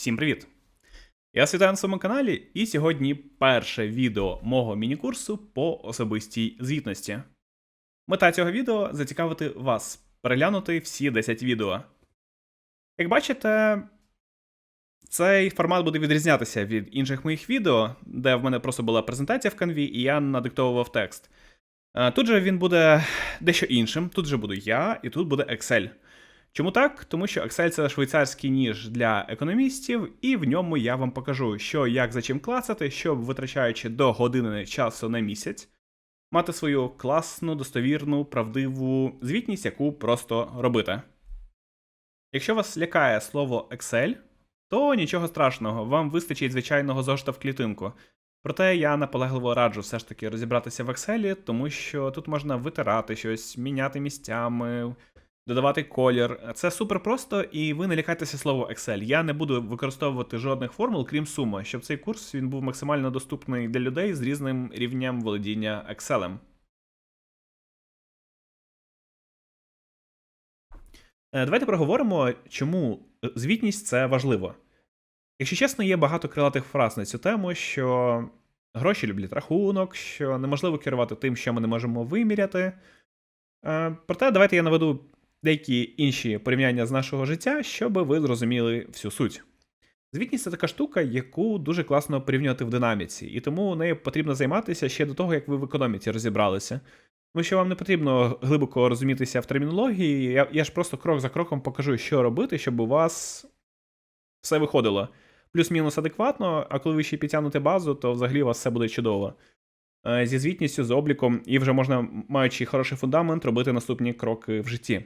Всім привіт! Я світаю на своєму каналі, і сьогодні перше відео мого міні-курсу по особистій звітності. Мета цього відео зацікавити вас, переглянути всі 10 відео. Як бачите, цей формат буде відрізнятися від інших моїх відео, де в мене просто була презентація в канві, і я надиктовував текст. Е, Тут же він буде дещо іншим, тут же буду я, і тут буде Excel. Чому так? Тому що Excel це швейцарський ніж для економістів, і в ньому я вам покажу, що як за чим клацати, щоб витрачаючи до години часу на місяць, мати свою класну, достовірну, правдиву звітність, яку просто робити. Якщо вас лякає слово Excel, то нічого страшного, вам вистачить звичайного зошита в клітинку. Проте я наполегливо раджу все ж таки розібратися в Excel, тому що тут можна витирати щось, міняти місцями, додавати колір. Це супер просто, і ви не лякайтеся слово Excel. Я не буду використовувати жодних формул, крім суми, щоб цей курс він був максимально доступний для людей з різним рівнем володіння Excel. Е, Давайте проговоримо, чому звітність це важливо. Якщо чесно, є багато крилатих фраз на цю тему, що гроші люблять рахунок, що неможливо керувати тим, що ми не можемо виміряти. Е, Проте, давайте я наведу деякі інші порівняння з нашого життя, щоб ви зрозуміли всю суть. Звітність це така штука, яку дуже класно порівнювати в динаміці, і тому нею потрібно займатися ще до того, як ви в економіці розібралися. Тому що вам не потрібно глибоко розумітися в термінології, я, я ж просто крок за кроком покажу, що робити, щоб у вас все виходило. Плюс-мінус адекватно, а коли ви ще підтягнете базу, то взагалі у вас все буде чудово. Е, Зі звітністю, з обліком, і вже можна, маючи хороший фундамент, робити наступні кроки в житті.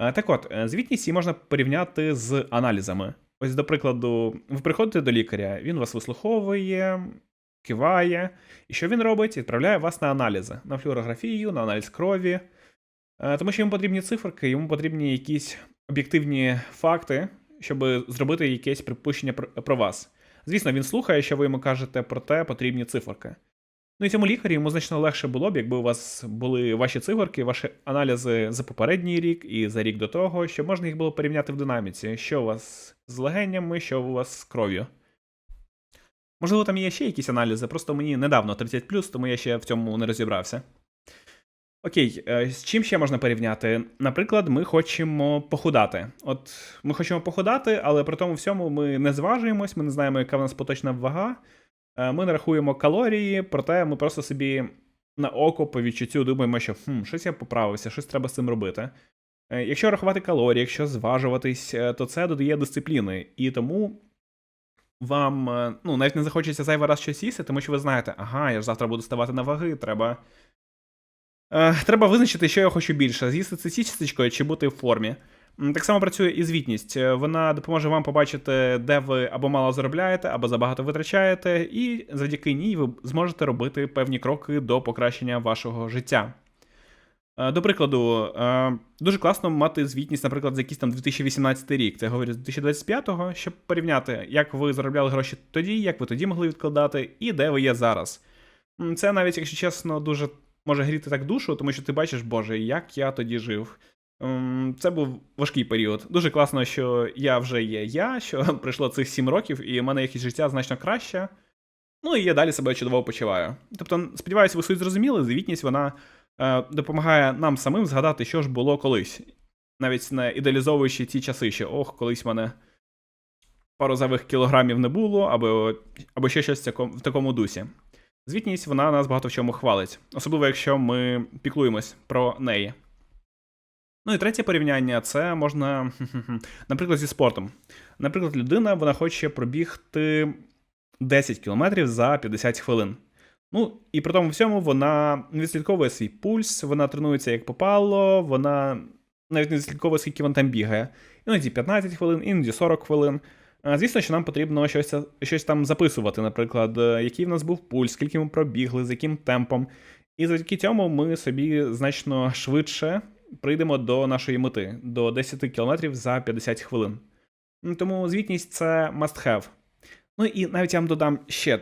Е, Так от, е, звітність її можна порівняти з аналізами. Ось, до прикладу, ви приходите до лікаря, він вас вислуховує, киває, і що він робить? Відправляє вас на аналізи, на флюорографію, на аналіз крові. Е, Тому що йому потрібні циферки, йому потрібні якісь об'єктивні факти, щоб зробити якесь припущення про, про вас. Звісно, він слухає, що ви йому кажете, проте потрібні циферки. Ну і цьому лікарі йому значно легше було б, якби у вас були ваші циферки, ваші аналізи за попередній рік і за рік до того, щоб можна їх було порівняти в динаміці, що у вас з легенями, що у вас з кров'ю. Можливо, там є ще якісь аналізи, просто мені недавно 30, тому я ще в цьому не розібрався. Окей, е, з чим ще можна порівняти? Наприклад, ми хочемо похудати. От ми хочемо похудати, але при тому всьому ми не зважуємось, ми не знаємо, яка в нас поточна вага. Е, Ми не рахуємо калорії, проте ми просто собі на око по відчуттю думаємо, що хм, щось я поправився, щось треба з цим робити. Е, Якщо рахувати калорії, якщо зважуватись, е, то це додає дисципліни. І тому вам ну, навіть не захочеться зайвий раз щось їсти, тому що ви знаєте, ага, я ж завтра буду ставати на ваги, треба. Треба визначити, що я хочу більше: з'їсти це січечкою чи бути в формі. Так само працює і звітність. Е, Вона допоможе вам побачити, де ви або мало заробляєте, або забагато витрачаєте, і завдяки ній ви зможете робити певні кроки до покращення вашого життя. Е, До прикладу, е, дуже класно мати звітність, наприклад, за якийсь там 2018 рік. Це я говорю з 2025-го, щоб порівняти, як ви заробляли гроші тоді, як ви тоді могли відкладати, і де ви є зараз. Це навіть, якщо чесно, дуже може гріти так душу, тому що ти бачиш, боже, як я тоді жив. Ем, Це був важкий період. Дуже класно, що я вже є я, що пройшло цих 7 років, і в мене якість життя значно краще. Ну і я далі себе чудово почуваю. Тобто, сподіваюся, ви суть зрозуміли, звітність вона е, допомагає нам самим згадати, що ж було колись. Навіть не ідеалізовуючи ті часи, що ох, колись в мене пару кілограмів не було, або, або ще щось в такому дусі. Звітність вона нас багато в чому хвалить, особливо якщо ми піклуємось про неї. Ну і третє порівняння це можна, наприклад, зі спортом. Наприклад, людина вона хоче пробігти 10 кілометрів за 50 хвилин. Ну, і при тому всьому вона не відслідковує свій пульс, вона тренується як попало, вона навіть не відслідковує, скільки вона там бігає. Іноді 15 хвилин, іноді 40 хвилин. Звісно, що нам потрібно щось, щось там записувати, наприклад, який в нас був пульс, скільки ми пробігли, з яким темпом. І завдяки цьому ми собі значно швидше прийдемо до нашої мети, до 10 км за 50 хвилин. Тому звітність це must have. Ну і навіть я вам додам ще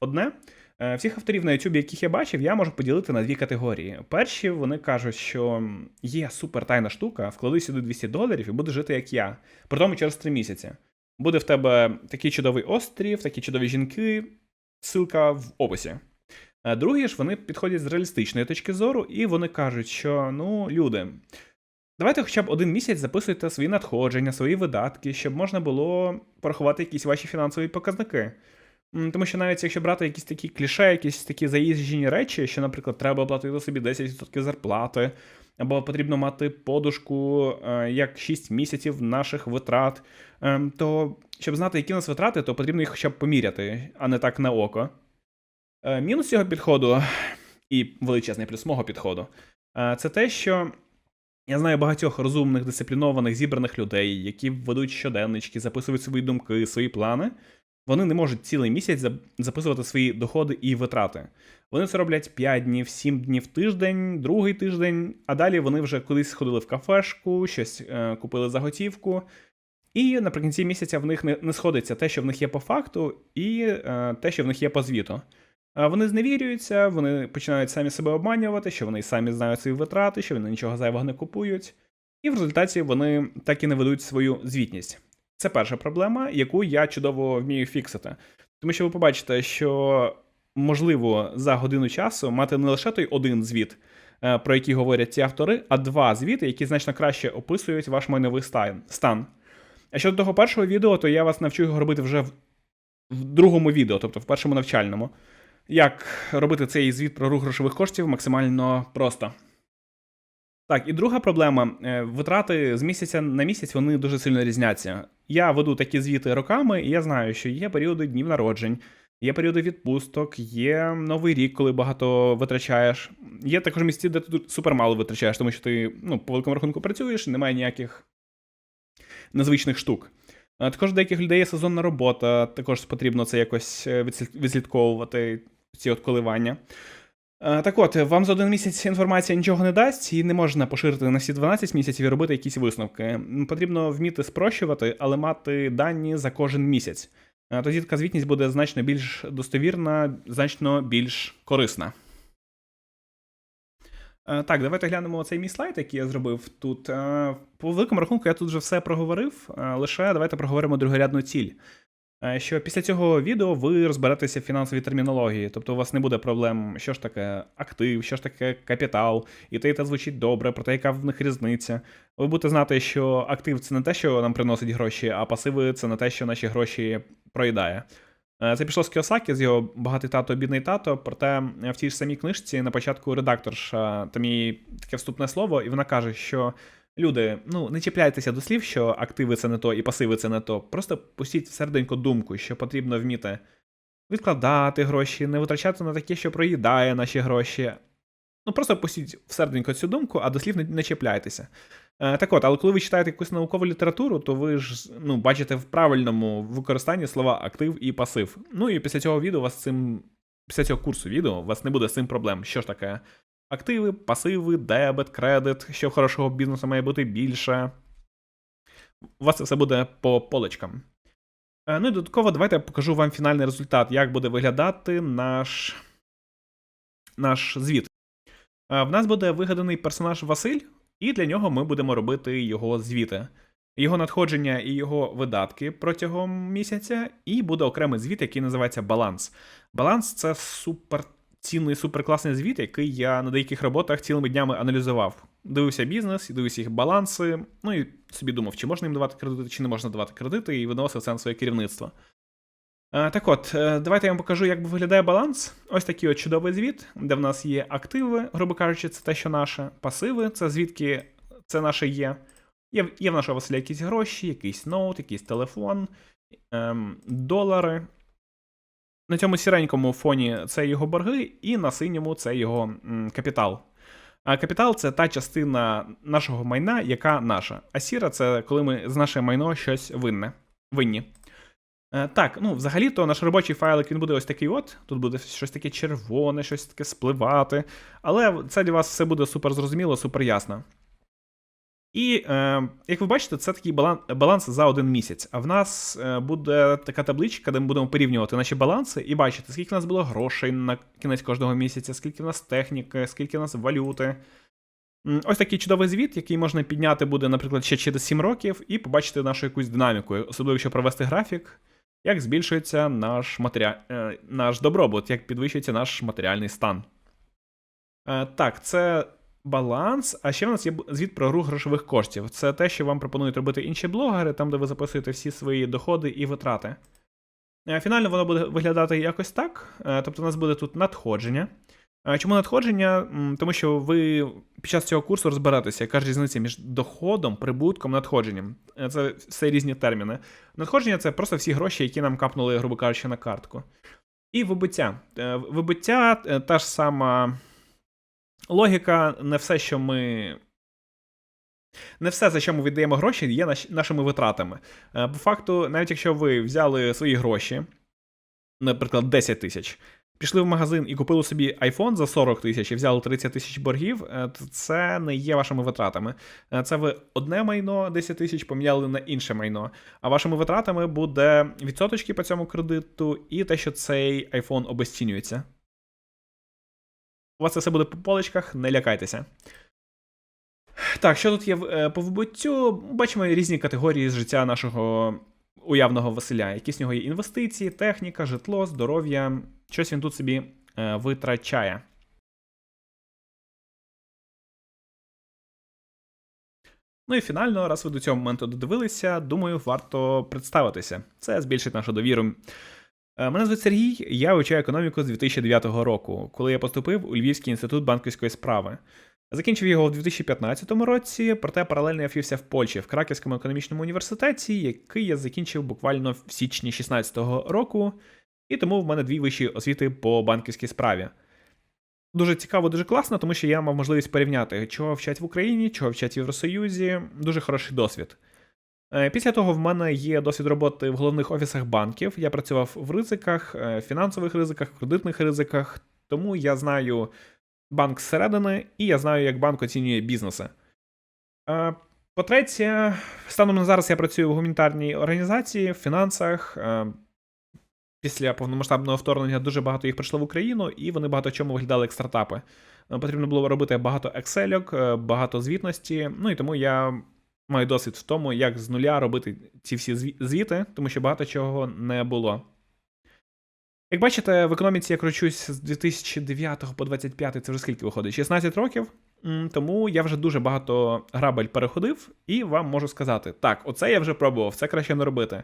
одне. Е, Всіх авторів на YouTube, яких я бачив, я можу поділити на дві категорії. Перші вони кажуть, що є супер тайна штука, вклади сюди 200 доларів і будеш жити як я, при тому через 3 місяці. буде в тебе такий чудовий острів, такі чудові жінки. Ссылка в описі. Е, Другі ж вони підходять з реалістичної точки зору, і вони кажуть, що ну, люди, давайте хоча б один місяць записуйте свої надходження, свої видатки, щоб можна було порахувати якісь ваші фінансові показники. Тому що навіть якщо брати якісь такі кліше, якісь такі заїжджені речі, що, наприклад, треба платити собі 10% зарплати, або потрібно мати подушку е, як 6 місяців наших витрат, ем, то щоб знати, які у нас витрати, то потрібно їх хоча б поміряти, а не так на око. Е, Мінус цього підходу і величезний плюс мого підходу е, це те, що я знаю багатьох розумних, дисциплінованих, зібраних людей, які ведуть щоденнички, записують свої думки, свої плани. Вони не можуть цілий місяць записувати свої доходи і витрати. Вони це роблять 5 днів, 7 днів тиждень, другий тиждень, а далі вони вже кудись сходили в кафешку, щось е, купили за готівку. І наприкінці місяця в них не, не сходиться те, що в них є по факту, і е, те, що в них є по звіту. А Вони зневірюються, вони починають самі себе обманювати, що вони самі знають свої витрати, що вони нічого зайвого не купують. І в результаті вони так і не ведуть свою звітність. Це перша проблема, яку я чудово вмію фіксити. Тому що ви побачите, що можливо за годину часу мати не лише той один звіт, е, про який говорять ці автори, а два звіти, які значно краще описують ваш майновий стан-. А щодо того першого відео, то я вас навчу його робити вже в другому відео, тобто в першому навчальному. Як робити цей звіт про рух грошових коштів максимально просто. Так, і друга проблема: е, витрати з місяця на місяць вони дуже сильно різняться. Я веду такі звіти роками, і я знаю, що є періоди днів народжень, є періоди відпусток, є новий рік, коли багато витрачаєш. Є також місці, де ти супер мало витрачаєш, тому що ти ну, по великому рахунку працюєш, немає ніяких незвичних штук. Також у деяких людей є сезонна робота, також потрібно це якось е, відслідковувати, ці от коливання. Е, Так от, вам за один місяць інформація нічого не дасть, і не можна поширити на всі 12 місяців і робити якісь висновки. Потрібно вміти спрощувати, але мати дані за кожен місяць. Е, Тоді така звітність буде значно більш достовірна, значно більш корисна. Е, Так, давайте глянемо цей мій слайд, який я зробив тут. По великому рахунку, я тут вже все проговорив. Лише давайте проговоримо другорядну ціль. Е, Що після цього відео ви розберетеся в фінансовій термінології, тобто у вас не буде проблем, що ж таке актив, що ж таке капітал, і те, і те звучить добре, про те, яка в них різниця. Ви будете знати, що актив це не те, що нам приносить гроші, а пасиви це не те, що наші гроші проїдає. Е, Це пішло з Кіосакі, з його багатий тато, бідний тато. Проте е, в тій ж самій книжці на початку редакторша там їй таке вступне слово, і вона каже, що люди, ну не чіпляйтеся до слів, що активи це не то і пасиви це не то. Просто пустіть всерединку думку, що потрібно вміти відкладати гроші, не витрачати на таке, що проїдає наші гроші. Ну просто пустіть всерединку цю думку, а до слів не, не чіпляйтеся. Е, Так от, але коли ви читаєте якусь наукову літературу, то ви ж ну, бачите в правильному використанні слова актив і пасив. Ну і після цього відео вас цим, після цього курсу відео у вас не буде з цим проблем. Що ж таке? Активи, пасиви, дебет, кредит, що хорошого бізнесу має бути більше. У вас це все буде по поличкам. Е, Ну і додатково, давайте я покажу вам фінальний результат, як буде виглядати наш, наш звіт. Е, В нас буде вигаданий персонаж Василь, і для нього ми будемо робити його звіти. Його надходження і його видатки протягом місяця, і буде окремий звіт, який називається баланс. Баланс це супер цінний, суперкласний звіт, який я на деяких роботах цілими днями аналізував. Дивився бізнес, дивився їх баланси, ну і собі думав, чи можна їм давати кредити, чи не можна давати кредити, і виносив це на своє керівництво. Е, Так от, е, давайте я вам покажу, як виглядає баланс. Ось такий от чудовий звіт, де в нас є активи, грубо кажучи, це те, що наше, пасиви, це звідки це наше є. Є, є в нашого Василя якісь гроші, якийсь ноут, якийсь телефон, ем, долари. На цьому сіренькому фоні це його борги, і на синьому це його капітал. А капітал це та частина нашого майна, яка наша. А сіра це коли ми з наше майно щось винне. Винні. Е, Так, ну взагалі-то наш робочий файлик він буде ось такий от. Тут буде щось таке червоне, щось таке спливати. Але це для вас все буде супер зрозуміло, супер ясно. І е, як ви бачите, це такий баланс, за один місяць. А в нас е, буде така табличка, де ми будемо порівнювати наші баланси і бачити, скільки в нас було грошей на кінець кожного місяця, скільки в нас техніки, скільки в нас валюти. Ось такий чудовий звіт, який можна підняти буде, наприклад, ще через 7 років, і побачити нашу якусь динаміку, особливо якщо провести графік, як збільшується наш, матеріа... е, наш добробут, як підвищується наш матеріальний стан. Е, Так, це баланс. А ще в нас є звіт про рух грошових коштів. Це те, що вам пропонують робити інші блогери, там, де ви записуєте всі свої доходи і витрати. Е, Фінально воно буде виглядати якось так. Е, Тобто, у нас буде тут надходження. Е, Чому надходження? Тому що ви під час цього курсу розберетеся, яка ж різниця між доходом, прибутком, надходженням. Це все різні терміни. Надходження це просто всі гроші, які нам капнули, грубо кажучи, на картку. І вибиття. Вибиття е, та ж сама логіка, не все, що ми. Не все, за що ми віддаємо гроші, є наш- нашими витратами. Е, По факту, навіть якщо ви взяли свої гроші, наприклад, 10 тисяч, пішли в магазин і купили собі iPhone за 40 тисяч і взяли 30 тисяч боргів, е, це не є вашими витратами. Е, Це ви одне майно 10 тисяч поміняли на інше майно. А вашими витратами буде відсоточки по цьому кредиту і те, що цей iPhone обесцінюється. У вас це все буде по поличках, не лякайтеся. Так, що тут є е, по вибуттю? Бачимо різні категорії з життя нашого уявного Василя. Якісь в нього є інвестиції, техніка, житло, здоров'я. Щось він тут собі е, витрачає. Ну і фінально, раз ви до цього моменту додивилися, думаю, варто представитися. Це збільшить нашу довіру. Е, Мене звуть Сергій, я вивчаю економіку з 2009 року, коли я поступив у Львівський інститут банківської справи. Закінчив його у 2015 році, проте паралельно я вчився в Польщі в Краківському економічному університеті, який я закінчив буквально в січні 2016 року, і тому в мене дві вищі освіти по банківській справі. Дуже цікаво, дуже класно, тому що я мав можливість порівняти, чого вчать в Україні, чого вчать в Євросоюзі. Дуже хороший досвід. Е, Після того в мене є досвід роботи в головних офісах банків. Я працював в ризиках, е, фінансових ризиках, кредитних ризиках, тому я знаю банк зсередини, і я знаю, як банк оцінює бізнеси. Е, По-третє, станом на зараз я працюю в гуманітарній організації, в фінансах. Після повномасштабного вторгнення дуже багато їх прийшло в Україну, і вони багато чому виглядали як стартапи. Потрібно було робити багато екселек, багато звітності. Ну і тому я маю досвід в тому, як з нуля робити ці всі звіти, тому що багато чого не було. Як бачите, в економіці я кручусь з 2009 по 25, це вже скільки виходить? 16 років. Тому я вже дуже багато грабель переходив, і вам можу сказати: так, оце я вже пробував, це краще не робити.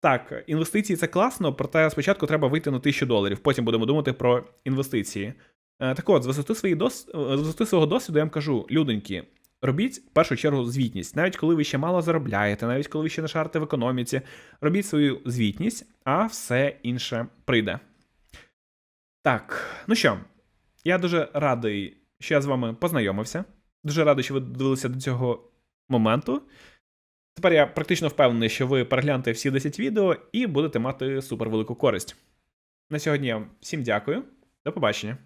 Так, інвестиції це класно, проте спочатку треба вийти на 1000 доларів, потім будемо думати про інвестиції. Е, Так от, з висоти, своєї дос... з висоти свого досвіду я вам кажу, людоньки, робіть в першу чергу звітність, навіть коли ви ще мало заробляєте, навіть коли ви ще не шарите в економіці, робіть свою звітність, а все інше прийде. Так, ну що, я дуже радий, що я з вами познайомився. Дуже радий, що ви дивилися до цього моменту. Тепер я практично впевнений, що ви переглянете всі 10 відео і будете мати супервелику користь. На сьогодні я всім дякую. До побачення.